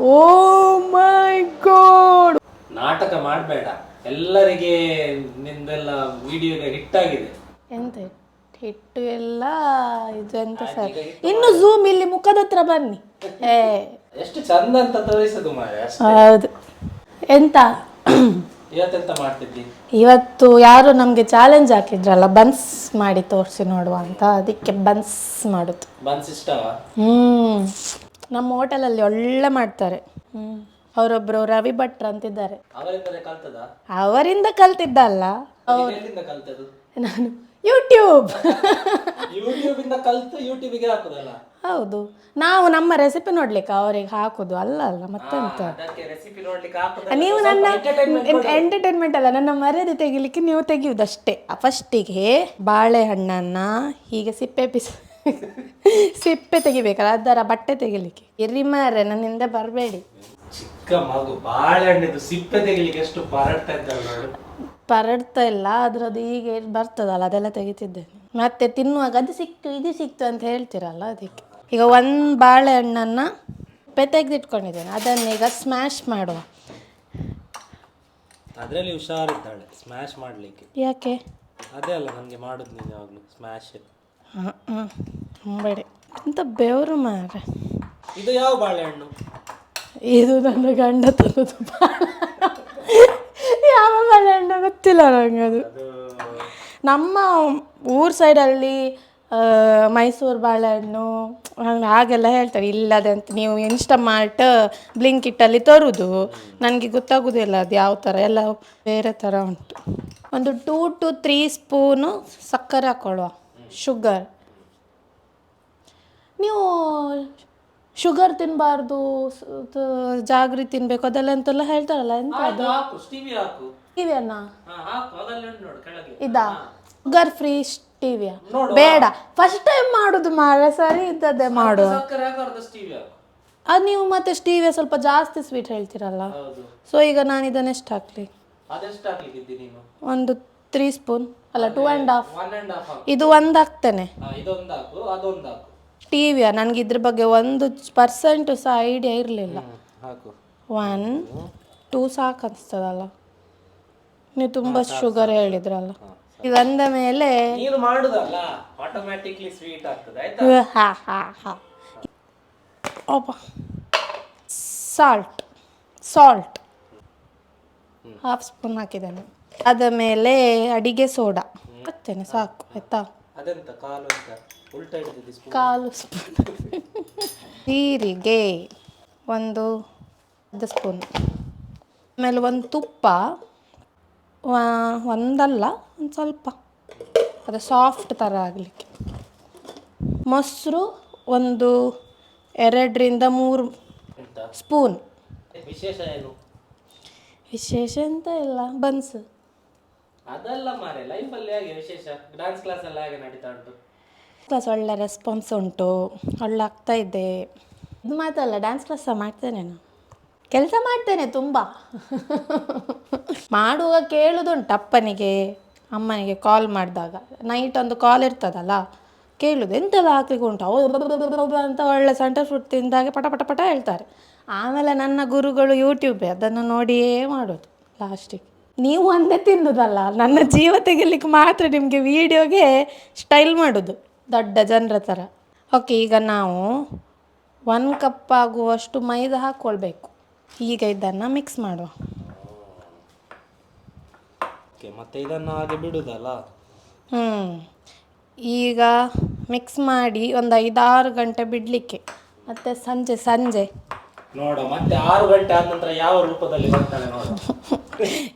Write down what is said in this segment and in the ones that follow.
ಓ ಮೈ god ನಾಟಕ ಮಾಡಬೇಡ. ಎಲ್ಲರಿಗೆ ನಿಂದೆಲ್ಲ ವಿಡಿಯೋಗೆ ಹಿಟ್ ಆಗಿದೆ. ಎಂತ ಹಿಟ್ಟು ಎಲ್ಲ ಇದು ಎಂತ ಸರ್? ಇನ್ನು ಝೂಮ್ ಇಲ್ಲಿ ಮುಖದ ಹತ್ರ ಬನ್ನಿ. ಏ. ಎಷ್ಟು ಚಂದ ಅಂತ ತೋರಿಸೋದು ಮಾರೆ ಅಷ್ಟೇ. ಹೌದು. ಎಂತ? ಇವತ್ತೆಂತ ಮಾಡ್ತಿದ್ದಿ? ಇವತ್ತು ಯಾರು ನಮಗೆ ಚಾಲೆಂಜ್ ಹಾಕಿದ್ರಲ್ಲ ಬನ್ಸ್ ಮಾಡಿ ತೋರಿಸಿ ನೋಡುವ ಅಂತ. ಅದಕ್ಕೆ ಬನ್ಸ್ ಮಾಡುದು. ಬನ್ಸ್ ಇಷ್ಟವಾ? ಹ್ಮ್. ನಮ್ಮ ಹೋಟೆಲಲ್ಲಿ ಒಳ್ಳೆ ಮಾಡ್ತಾರೆ. ಹ್ಞೂ ಅವರೊಬ್ರು ರವಿ ಭಟ್ರು ಅಂತಿದ್ದಾರೆ. ಅವರಿಂದಲೇ ಕಲ್ತದ? ಅವರಿಂದ ಕಲ್ತಿದ್ದಲ್ಲ. ಎಲ್ಲಿಂದ ಕಲ್ತದು? ನಾನು ಯೂಟ್ಯೂಬ್ ಯೂಟ್ಯೂಬ್ ಇಂದ ಕಲ್ತು ಯೂಟ್ಯೂಬಿಗೆ ಹಾಕುದಲ್ಲ? ಹೌದು. ನಾವು ನಮ್ಮ ರೆಸಿಪಿ ನೋಡ್ಲಿಕ್ಕೆ ಅವರಿಗೆ ಹಾಕುದು. ಅಲ್ಲ ಅಲ್ಲ ಮತ್ತೆಂತ? ಅದಕ್ಕೆ ರೆಸಿಪಿ ನೋಡ್ಲಿಕ್ಕೆ ಹಾಕುದ ನೀವು ನನ್ನ ಎಂಟರ್ಟೈನ್ಮೆಂಟ್ ಅಲ್ಲ ನನ್ನ ಮರ್ಯಾದೆ ತೆಗಿಲಿಕ್ಕೆ ನೀವು ತೆಗೆಯುವುದಷ್ಟೇ ಫಸ್ಟಿಗೆ ಬಾಳೆಹಣ್ಣನ್ನ ಹೀಗೆ ಸಿಪ್ಪೆ ಪಿಸ್ ಸಿಪ್ಪೆ ತೆಗಿಬೇಕಲ್ಲ ಅದರ ಬಟ್ಟೆ ತೆಗಿಲಿಕ್ಕೆ. ಎರಿ ಮಾರೆ ನನ್ನಿಂದ ಬರಬೇಡಿ. ಚಿಕ್ಕ ಮಗು ಬಾಳೆಹಣ್ಣಿದು ಸಿಪ್ಪೆ ತೆಗಿಲಿಕ್ಕೆ ಎಷ್ಟು ಪರಡ್ತಾ ಇದ್ದಾಳೆ ನೋಡು. ಪರಡ್ತಾ ಇಲ್ಲ ಅದ್ರದ್ದು ಈಗ ಬರ್ತದಲ್ಲ ಅದೆಲ್ಲ ತೆಗಿತಿದ್ದೇನೆ. ಮತ್ತೆ ತಿನ್ನುವಾಗ ಅದು ಸಿಕ್ತು ಇದು ಸಿಕ್ತು ಅಂತ ಹೇಳ್ತೀರಲ್ಲ ಅದಕ್ಕೆ. ಈಗ ಒಂದು ಬಾಳೆಹಣ್ಣನ್ನ ಸಿಪ್ಪೆ ತೆಗೆದಿಟ್ಕೊಂಡಿದ್ದೇನೆ ಅದನ್ನೀಗ ಸ್ಮ್ಯಾಶ್ ಮಾಡುವ. ಅದ್ರಲ್ಲಿ ಹುಷಾರಿದ್ದಾಳೆ ಸ್ಮ್ಯಾಶ್ ಮಾಡ್ಲಿಕ್ಕೆ. ಯಾಕೆ? ಅದೇ ಅಲ್ಲ ನನಗೆ ಮಾಡುದು ನೀನು ಯಾವಾಗ್ಲೂ ಸ್ಮ್ಯಾಶ್ ಹಾಂ ಹಾಂ ಬೇಡಿ. ಅಂತ ಬೆವರು ಮಾರ ಇದು ಯಾವ ಬಾಳೆಹಣ್ಣು? ಇದು ನನ್ನ ಗಂಡ ತಂದದ್ದು. ಯಾವ ಬಾಳೆಹಣ್ಣು ಗೊತ್ತಿಲ್ಲ ನಂಗೆ ಅದು. ನಮ್ಮ ಊರ್ ಸೈಡಲ್ಲಿ ಮೈಸೂರು ಬಾಳೆಹಣ್ಣು ಹಂಗ್ ಹಾಗೆಲ್ಲ ಹೇಳ್ತಾರೆ. ಇಲ್ಲದೆ ಅಂತ ನೀವು ಇನ್ಸ್ಟಮಾರ್ಟ್ ಬ್ಲಿಂಕಿಟ್ಟಲ್ಲಿ ತರುವುದು ನನಗೆ ಗೊತ್ತಾಗೋದಿಲ್ಲ ಅದು ಯಾವ ಥರ ಎಲ್ಲ ಬೇರೆ ಥರ ಉಂಟು. ಒಂದು ಟೂ ಟು ತ್ರೀ ಸ್ಪೂನು ಸಕ್ಕರೆ ಹಾಕೊಳ್ಳುವ ಶುಗರ್. ನೀವು ಶುಗರ್ ತಿನ್ನಬಾರ್ದು ಜಾಗ್ರಿ ತಿನ್ಬೇಕು ಅದೆಲ್ಲ ಎಂತೆಲ್ಲ ಹೇಳ್ತಾರಲ್ಲ ಎಂತ ಅದು? ಟಿವಿಯನ್ನ ಇದಾ? ಶುಗರ್ ಫ್ರೀ ಟಿವಿಯ ಬೇಡ. ಫಸ್ಟ್ ಟೈಮ್ ಮಾಡುದು ಮಾರ ಸರಿ ಇದ್ದದ್ದೇ ಮಾಡು. ಅದು ನೀವು ಮತ್ತೆ ಸ್ಟೀವಿಯ ಸ್ವಲ್ಪ ಜಾಸ್ತಿ ಸ್ವೀಟ್ ಹೇಳ್ತೀರಲ್ಲ? ಸೊ ಈಗ ನಾನು ಇದನ್ನ ಎಷ್ಟು ಹಾಕ್ಲಿ ಒಂದು ತ್ರೀ ಸ್ಪೂನ್ ಅಲ್ಲ two and half one and half ಹಾಕು. ಇದು ಒಂದು ಹಾಕ್ತೇನೆ ಹಾ, ಇದೊಂದು ಹಾಕು ಅದೊಂದು ಹಾಕು ಟಿವಿಯ ನನಗೆ ಇದ್ರ ಬಗ್ಗೆ ಒಂದು ಪರ್ಸೆಂಟ್ ಸಹ ಐಡಿಯಾ ಇರಲಿಲ್ಲ. ಹ್ಮ್, ಹಾಕು. ಒನ್ ಟೂ ಸಾಕು ಅನಿಸ್ತದಲ್ಲ ನೀವು ತುಂಬ ಶುಗರ್ ಹೇಳಿದ್ರಲ್ಲ. ಇದಂದ ಮೇಲೆ ನೀನು ಮಾಡುದಲ್ಲ ಆಟೋಮ್ಯಾಟಿಕ್ಲಿ ಸ್ವೀಟ್ ಆಗ್ತದೆ ಆಯ್ತಾ? ಹಾ ಹಾ ಹಾ ಅಪ್ಪ ಸಾಲ್ಟ್ ಸಾಲ್ಟ್ ಹಾಫ್ ಸ್ಪೂನ್ ಹಾಕಿದ್ದೇನೆ ಅದ ಮೇಲೆ ಅಡಿಗೆ ಸೋಡಾ. ಹಾಕ್ತೇನೆ ಸಾಕು ಆಯ್ತಾ? ಅದೆಂತ? ಕಾಲು ಅಂತ? ಉಲ್ಟಾ ಹಿಡಿದಿದ್ದಿ ಸ್ಪೂನ್ ಕಾಲು ಸ್ಪೂನ್ ಜೀರಿಗೆ ಒಂದು ಅರ್ಧ ಸ್ಪೂನ್ ಆಮೇಲೆ ಒಂದು ತುಪ್ಪ ವ- ಒಂದಲ್ಲ ಒಂದು ಸ್ವಲ್ಪ. ಅದು ಸಾಫ್ಟ್ ಥರ ಆಗಲಿಕ್ಕೆ. ಮೊಸರು ಒಂದು ಎರಡರಿಂದ ಮೂರು ಎಂತ? ಸ್ಪೂನ್ ವಿಶೇಷ ಏನು? ವಿಶೇಷ ಎಂತ ಇಲ್ಲ. ಬನ್ಸ್. ಅದಲ್ಲ ಮಾರೆ ಲೈಫಲ್ಲಿ ಹೇಗೆ ವಿಶೇಷ? ಡಾನ್ಸ್ ಕ್ಲಾಸ್ ಎಲ್ಲ ಹೇಗೆ ನಡೀತಾ ಉಂಟು? ಒಳ್ಳೆ ರೆಸ್ಪಾನ್ಸ್ ಉಂಟು ಒಳ್ಳೆ ಆಗ್ತಾ ಇದೆ. ಇದು ಮಾತಲ್ಲ ಡ್ಯಾನ್ಸ್ ಕ್ಲಾಸ್ ಸಹ ಮಾಡ್ತೇನೆ ನಾನು. ಕೆಲಸ ಮಾಡ್ತೇನೆ ತುಂಬ. ಮಾಡುವಾಗ ಕೇಳುದುಂಟು ಅಪ್ಪನಿಗೆ, ಅಮ್ಮನಿಗೆ ಕಾಲ್ ಮಾಡಿದಾಗ. ನೈಟ್ ಒಂದು ಕಾಲ್ ಇರ್ತದಲ್ಲ, ಕೇಳುದು ಎಂತೆಲ್ಲ ಹಾಕ್ಲಿಕ್ಕೆ ಉಂಟು? ಅವರು ಅಂತ ಒಳ್ಳೆ ಸೆಂಟರ್ ಫುಡ್ ತಿಂದಾಗೆ ಪಟ ಪಟ ಪಟ ಹೇಳ್ತಾರೆ. ಆಮೇಲೆ ನನ್ನ ಗುರುಗಳು ಯೂಟ್ಯೂಬೇ ಅದನ್ನು ನೋಡಿಯೇ ಮಾಡೋದು ಲಾಸ್ಟಿಗೆ ನೀವು ಒಂದೇ ತಿನ್ನೋದಲ್ಲ ನನ್ನ ಜೀವ ತೆಗಿಲಿಕ್ಕೆ ಮಾತ್ರ ನಿಮಗೆ ವಿಡಿಯೋಗೆ ಸ್ಟೈಲ್ ಮಾಡೋದು ದೊಡ್ಡ ಜನರ ಥರ ಓಕೆ ಈಗ ನಾವು ಒನ್ ಕಪ್ ಆಗುವಷ್ಟು ಮೈದಾ ಹಾಕ್ಕೊಳ್ಬೇಕು ಈಗ ಇದನ್ನು ಮಿಕ್ಸ್ ಮಾಡುವ. ಮತ್ತೆ ಇದನ್ನು ಹಾಗೆ ಬಿಡುದಲ್ಲ? ಹ್ಞೂ ಈಗ ಮಿಕ್ಸ್ ಮಾಡಿ ಒಂದು ಐದಾರು ಗಂಟೆ ಬಿಡಲಿಕ್ಕೆ. ಮತ್ತೆ ಸಂಜೆ ಸಂಜೆ. ನೋಡು ಮತ್ತೆ ಆರು ಗಂಟೆ ಆದ ನಂತರ ಯಾವ ರೂಪದಲ್ಲಿ ಬರ್ತಾಳೆ ನೋಡು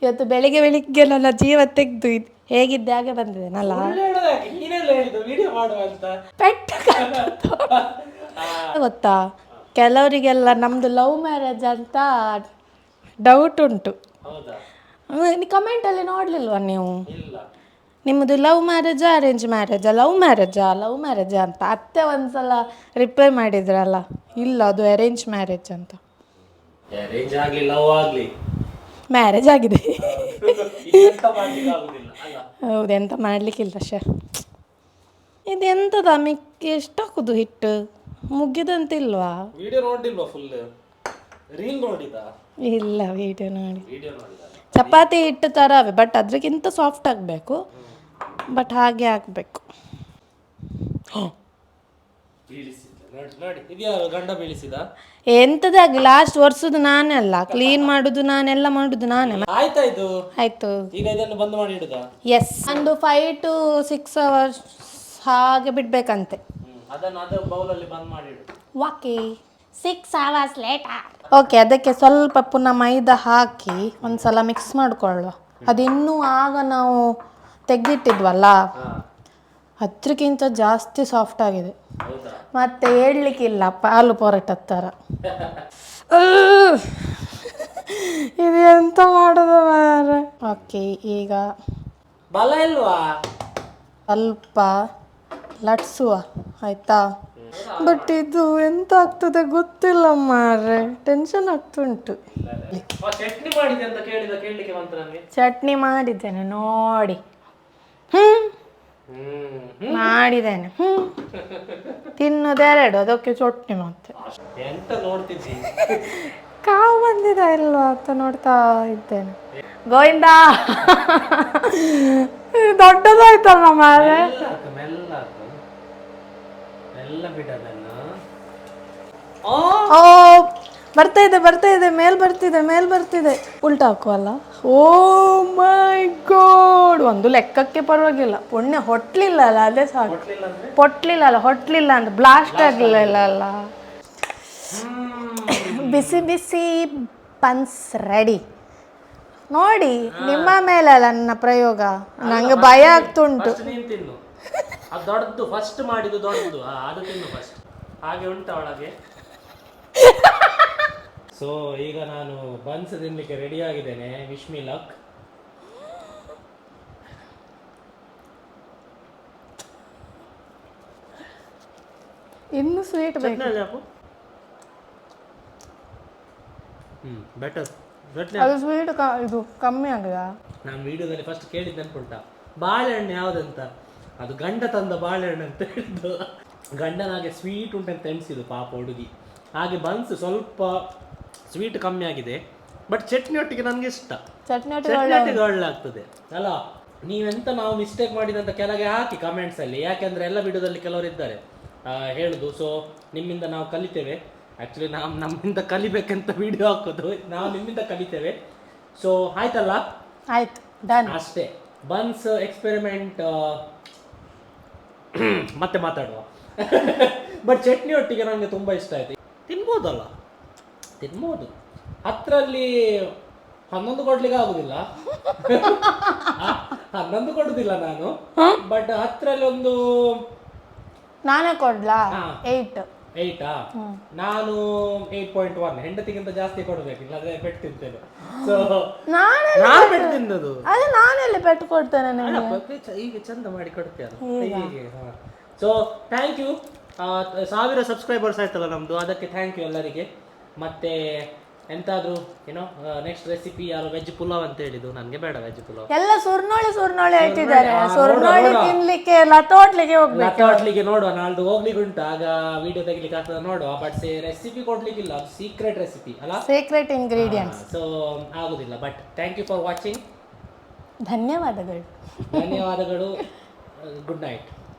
ಇವತ್ತು ಬೆಳಿಗ್ಗೆ ಬೆಳಿಗ್ಗೆ ನನ್ನ ಜೀವ ತೆಗೆದು ಹೇಗಿದ್ದೆ ಹಾಗೆ ಬಂದಿದ್ದೇನಲ್ಲ ಪೆಟ್ಟು. ಗೊತ್ತಾ? ಕೆಲವರಿಗೆಲ್ಲ ನಮ್ಮದು ಲವ್ ಮ್ಯಾರೇಜ್ ಅಂತ ಡೌಟ್ ಉಂಟು. ಕಮೆಂಟ್ ಅಲ್ಲಿ ನೋಡಲಿಲ್ವಾ ನೀವು? ನಿಮ್ಮದು ಲವ್ ಮ್ಯಾರೇಜಾ ಅರೇಂಜ್ ಮ್ಯಾರೇಜಾ ಲವ್ ಮ್ಯಾರೇಜಾ ಲವ್ ಮ್ಯಾರೇಜಾ ಅಂತ. ಅತ್ತೆ ಒಂದ್ಸಲ ರಿಪ್ಲೈ ಮಾಡಿದ್ರಲ್ಲ ಇಲ್ಲ ಅದು ಅರೇಂಜ್ ಮ್ಯಾರೇಜ್ ಅಂತ. ಅರೇಂಜ್ ಆಗ್ಲಿ ಲವ್ ಆಗ್ಲಿ. ಮ್ಯಾರೇಜ್ ಆಗಿದೆ. ಹೌದು ಎಂತ ಮಾಡಲಿಕ್ಕಿಲ್ಲ ಶ ಇದೆಂತದ ಮಿಕ್ಕಿ ಎಷ್ಟು ಹಾಕುದು ಹಿಟ್ಟು? ಮುಗಿದಂತಿಲ್ವಾ? ವಿಡಿಯೋ ನೋಡಿಲ್ವಾ ಫುಲ್ ರೀಲ್ ನೋಡಿದ? ಇಲ್ಲ ವಿಡಿಯೋ ನೋಡಿ. ಚಪಾತಿ ಹಿಟ್ಟು ಥರವೇ ಬಟ್ ಅದಕ್ಕಿಂತ ಸಾಫ್ಟ್ ಆಗಬೇಕು. ಬಟ್ ಹಾಗೆ ಆಗಬೇಕು. ಗಂಡ ಬೀಳಿಸಿದ? ಲಾಸ್ಟ್ ಒರ್ಸುದು ನಾನೇ ಅಲ್ಲ ಕ್ಲೀನ್ ಮಾಡುದು ನಾನೆಲ್ಲ ಮಾಡುದು ನಾನೇ. ಆಯ್ತಾ ಇದು? ಆಯಿತು. ಈಗ ಇದನ್ನು ಬಂದ್ ಮಾಡಿ ಇಡುದಾ? ಎಸ್ ಒಂದು ಫೈವ್ ಟು ಸಿಕ್ಸ್ ಅವರ್ಸ್ ಹಾಗೆ ಬಿಡ್ಬೇಕಂತೆ. ಓಕೆ ಅದನ್ನು ಅದು ಬೌಲಲ್ಲಿ ಬಂದ್ ಮಾಡಿ ಇಡು. ವಾಕಿ. ಸಿಕ್ಸ್ ಅವರ್ಸ್ ಲೇಟ್ ಓಕೆ ಅದಕ್ಕೆ ಸ್ವಲ್ಪ ಪುನಃ ಮೈದಾ ಹಾಕಿ ಒಂದ್ಸಲ ಮಿಕ್ಸ್ ಮಾಡ್ಕೊಳ್ಳುವ. ಅದಿನ್ನೂ ಆಗ ನಾವು ತೆಗೆದಿಟ್ಟಿದ್ವಲ್ಲ? ಹಾ ಅದಕ್ಕಿಂತ ಜಾಸ್ತಿ ಸಾಫ್ಟ್ ಆಗಿದೆ. ಮತ್ತೆ ಹೇಳಲಿಕ್ಕಿಲ್ಲ ಪಾಲು ಪೊರಟ ಥರ ಇದು ಎಂತ ಮಾಡೋದು ಮಾರ್ರೆ? ಓಕೆ ಈಗ ಬಲ ಇಲ್ವಾ? ಸ್ವಲ್ಪ ಲಟ್ಸುವ ಆಯ್ತಾ? ಬಟ್ ಇದು ಎಂತ ಆಗ್ತದೆ ಗೊತ್ತಿಲ್ಲ ಮಾರ್ರೆ. ಟೆನ್ಷನ್ ಆಗ್ತುಂಟು ಚಟ್ನಿ ಮಾಡಿದ್ದೇನೆ ನೋಡಿ. ಮಾಡಿದ್ದೇನೆ. ಹ್ಮ್. ತಿನ್ನೋದೆರಡು ಅದಕ್ಕೆ ಚೊಟ್ಟಿ ಮತ್ತೆ. ಎಂತ ನೋಡ್ತಿದ್ದಿ. ಕಾವು ಬಂದಿದಾ ಇಲ್ವಾ ಅಂತ ನೋಡ್ತಾ ಇದ್ದೇನೆ. ಗೋವಿಂದ! ದೊಡ್ಡದಾಯ್ತಲ್ಲ ಮಾರೆ? ಮೆಲ್ಲ ಹಾಕು, ಮೆಲ್ಲ ಹಾಕು. ಮೆಲ್ಲ ಬಿಡದನ್ನ ಓ ಬರ್ತಾ ಇದೆ ಬರ್ತಾ ಇದೆ ಮೇಲ್ ಬರ್ತಿದೆ ಮೇಲ್ ಬರ್ತಿದೆ. ಉಲ್ಟಾ ಹಾಕುವಲ್ಲ ಓ ಮೈ ಗೋಡ್ ಒಂದು ಲೆಕ್ಕಕ್ಕೆ ಪರವಾಗಿಲ್ಲ. ಪುಣ್ಯ ಹೊಟ್ಲಿಲ್ಲ ಅಲ್ಲ ಅದೇ ಸಾಕು. ಹೊಟ್ಲಿಲ್ಲ ಅಲ್ಲ ಹೊಟ್ಲಿಲ್ಲ ಅಂದ್ರೆ ಬ್ಲಾಸ್ಟ್ ಆಗಲಿಲ್ಲ ಅಲ್ಲ. ಬಿಸಿ ಬಿಸಿ ಪನ್ಸ್ ರೆಡಿ ನೋಡಿ ನಿಮ್ಮ ಮೇಲೆ ಅಲ್ಲ ನನ್ನ ಪ್ರಯೋಗ. ನಂಗೆ ಭಯ ಆಗ್ತುಂಟು. ದೊಡ್ಡದು ಫಸ್ಟ್ ಮಾಡಿದ್ದು ದೊಡ್ಡದು. ಅದು ತಿನ್ನು ಫಸ್ಟ್ ಹಾಗೆ ಉಂಟು ಒಳಗೆ ಸೊ ಈಗ ನಾನು ಬನ್ಸ್ ತಿನ್ಲಿಕ್ಕೆ ರೆಡಿ ಆಗಿದ್ದೇನೆ. ವಿಶ್ ಮಿ ಲಕ್ ಇನ್ನು ಸ್ವೀಟ್ ಬೇಕು. ಹ್ಮ್ ಬೆಟರ್ ಅದು ಸ್ವೀಟ್ ಇದು ಕಮ್ಮಿ ಆಗದ ನಾನು ವಿಡಿಯೋದಲ್ಲಿ ಫಸ್ಟ್ ಕೇಳಿದ್ದೆ ಅನ್ಕೊಂಡ. ಬಾಳೆಹಣ್ಣು ಯಾವುದಂತ? ಅದು ಗಂಡ ತಂದ ಬಾಳೆಹಣ್ಣು ಅಂತ ಹೇಳಿದ್ದು ಗಂಡನಾಗೆ ಸ್ವೀಟ್ ಉಂಟಂತ ಎಣಿಸಿದ್ದು ಪಾಪ ಹುಡುಗಿ. ಹಾಗೆ ಬನ್ಸ್ ಸ್ವಲ್ಪ ಸ್ವೀಟ್ ಕಮ್ಮಿ ಆಗಿದೆ. ಬಟ್ ಚಟ್ನಿ ಒಟ್ಟಿಗೆ ನನಗೆ ಇಷ್ಟ. ಚಟ್ನಿ ಒಟ್ಟಿಗೆ ಚಟ್ನಿ ಒಟ್ಟಿಗೆ ಒಳ್ಳೆ ಆಗ್ತದೆ ಅಲ್ಲ ನೀವೆಂತ ನಾವು ಮಿಸ್ಟೇಕ್ ಮಾಡಿದಂತ ಕೆಳಗೆ ಹಾಕಿ ಕಮೆಂಟ್ಸ್ ಅಲ್ಲಿ. ಯಾಕೆಂದ್ರೆ ಎಲ್ಲ ವಿಡಿಯೋದಲ್ಲಿ ಕೆಲವರು ಇದ್ದಾರೆ. ಆ, ಹೇಳುದು ಸೊ ನಿಮ್ಮಿಂದ ನಾವು ಕಲಿತೇವೆ. ಆಕ್ಚುಲಿ ನಾವು ನಮ್ಮಿಂದ ಕಲಿಬೇಕಂತ ವಿಡಿಯೋ ಹಾಕೋದು. ನಾವು ನಿಮ್ಮಿಂದ ಕಲಿತೇವೆ. ಸೊ ಆಯ್ತಲ್ಲ? ಆಯ್ತು ಡನ್ ಅಷ್ಟೇ. ಬನ್ಸ್ ಎಕ್ಸ್ಪೆರಿಮೆಂಟ್ ಮತ್ತೆ ಮಾತಾಡುವ. ಬಟ್ ಚಟ್ನಿ ಒಟ್ಟಿಗೆ ನನಗೆ ತುಂಬಾ ಇಷ್ಟ ಆಯ್ತು. ತಿನ್ಬೋದಲ್ಲ? ತಿನ್ಬೋದು. ಹತ್ತರಲ್ಲಿ ಹನ್ನೊಂದು ಕೊಡ್ಲಿಕ್ಕೆ ಆಗುದಿಲ್ಲ. ಹನ್ನೊಂದು ಕೊಡುದಿಲ್ಲ ನಾನು. ಬಟ್ ಹತ್ತರಲ್ಲಿ ಒಂದು ನಾನೇ ಕೊಡ್ಲಾ. ಏಯ್ಟ್ ಏಯ್ಟಾ ನಾನು ಏಟ್ ಪಾಯಿಂಟ್ ಒನ್ ಹೆಂಡತಿಗಿಂತ ಜಾಸ್ತಿ ಕೊಡ್ಬೇಕು ಇಲ್ಲಾಂದ್ರೆ ಪೆಟ್ಟು ತಿಂತೇನೆ. ಸೊ ನಾನೇ ನಾನು ಪೆಟ್ಟು ತಿನ್ನೋದು ಅದೇ ನಾನೆಲ್ಲಿ ಪೆಟ್ಟು ಕೊಡ್ತೇನೆ ನಿಮಗೆ? ಹೀಗೆ ಚಂದ ಮಾಡಿ ಕೊಡ್ತೇನೆ ಸೊ ಥ್ಯಾಂಕ್ ಯು ಸಾವಿರ ಸಬ್ಸ್ಕ್ರೈಬರ್ಸ್ ಆಯ್ತಲ್ಲ ನಮ್ದು. ಅದಕ್ಕೆ ಥ್ಯಾಂಕ್ ಯು ಎಲ್ಲರಿಗೆ. ಮತ್ತೆ ಎಂತಾದ್ರೂ ಏನೋ ನೆಕ್ಸ್ಟ್ ರೆಸಿಪಿ ಯಾರು ವೆಜ್ ಪುಲಾವ್ ಅಂತ ಹೇಳಿದ್ರು ನನಗೆ ಬೇಡ ವೆಜ್ ಪುಲಾವ್ ಎಲ್ಲ ಸುರ್ನೋಳಿ ಸುರ್ನೋಳಿ ಹೇಳ್ತಿದ್ದಾರೆ. ಸುರ್ನೋಳಿ. ತಿನ್ಲಿಕ್ಕೆ ಲತೋಟ್ಲಿಗೆ ಹೋಗ್ಬೇಕು. ಲತೋಟ್ಲಿಗೆ ನೋಡುವ ನಾಳ್ದು ಹೋಗ್ಲಿಕ್ಕೆ ಉಂಟು. ಆಗ ವಿಡಿಯೋ ತೆಗಿಲಿಕ್ಕೆ ಆಗ್ತದೆ ನೋಡುವ. ಬಟ್ ರೆಸಿಪಿ ಕೊಡ್ಲಿಕ್ಕಿಲ್ಲ. ಅದು ಸೀಕ್ರೆಟ್ ರೆಸಿಪಿ ಅಲ್ಲ? ಸೀಕ್ರೆಟ್ ಇಂಗ್ರೀಡಿಯಂಟ್ಸ್ ಸೊ ಆಗುದಿಲ್ಲ. But thank you for watching ಧನ್ಯವಾದಗಳು. ಧನ್ಯವಾದಗಳು. Good night